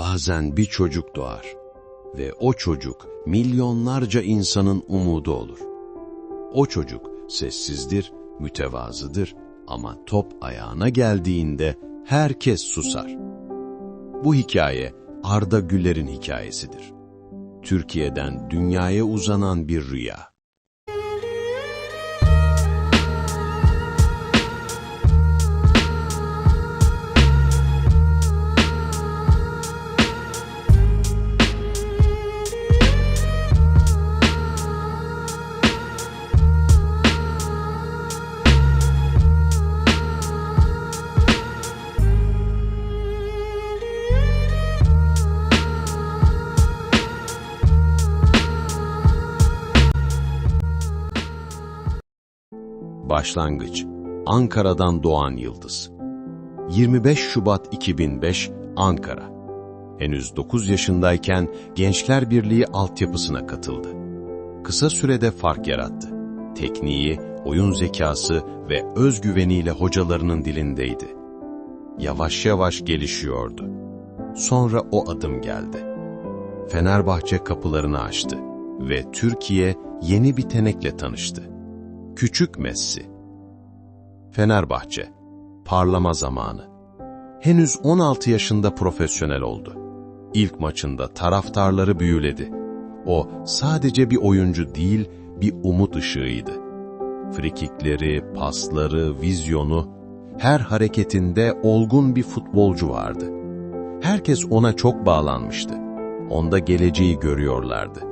Bazen bir çocuk doğar ve o çocuk milyonlarca insanın umudu olur. O çocuk sessizdir, mütevazıdır ama top ayağına geldiğinde herkes susar. Bu hikaye Arda Güler'in hikayesidir. Türkiye'den dünyaya uzanan bir rüya. Başlangıç Ankara'dan doğan yıldız 25 Şubat 2005 Ankara Henüz 9 yaşındayken Gençler Birliği altyapısına katıldı. Kısa sürede fark yarattı. Tekniği, oyun zekası ve özgüveniyle hocalarının dilindeydi. Yavaş yavaş gelişiyordu. Sonra o adım geldi. Fenerbahçe kapılarını açtı ve Türkiye yeni bir tenekle tanıştı. Küçük Messi. Fenerbahçe. Parlama zamanı. Henüz 16 yaşında profesyonel oldu. İlk maçında taraftarları büyüledi. O sadece bir oyuncu değil, bir umut ışığıydı. Frikikleri, pasları, vizyonu, her hareketinde olgun bir futbolcu vardı. Herkes ona çok bağlanmıştı. Onda geleceği görüyorlardı.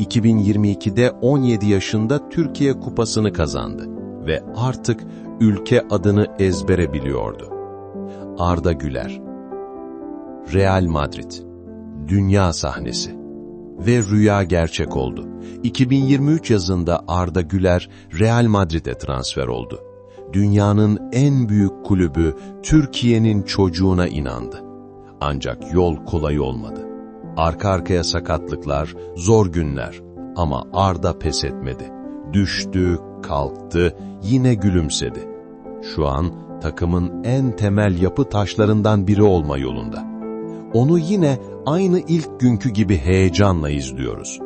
2022'de 17 yaşında Türkiye Kupası'nı kazandı ve artık ülke adını ezbere biliyordu. Arda Güler Real Madrid Dünya sahnesi ve rüya gerçek oldu. 2023 yazında Arda Güler Real Madrid'e transfer oldu. Dünyanın en büyük kulübü Türkiye'nin çocuğuna inandı. Ancak yol kolay olmadı. Arka arkaya sakatlıklar, zor günler ama Arda pes etmedi. Düştü, kalktı, yine gülümsedi. Şu an takımın en temel yapı taşlarından biri olma yolunda. Onu yine aynı ilk günkü gibi heyecanla izliyoruz.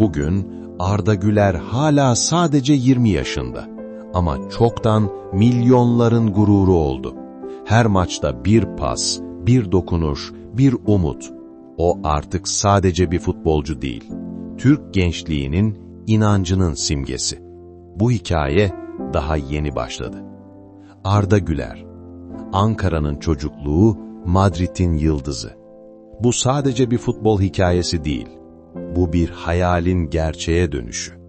Bugün Arda Güler hala sadece 20 yaşında ama çoktan milyonların gururu oldu. Her maçta bir pas, bir dokunuş, bir umut. O artık sadece bir futbolcu değil, Türk gençliğinin inancının simgesi. Bu hikaye daha yeni başladı. Arda Güler, Ankara'nın çocukluğu, Madrid'in yıldızı. Bu sadece bir futbol hikayesi değil, bu bir hayalin gerçeğe dönüşü.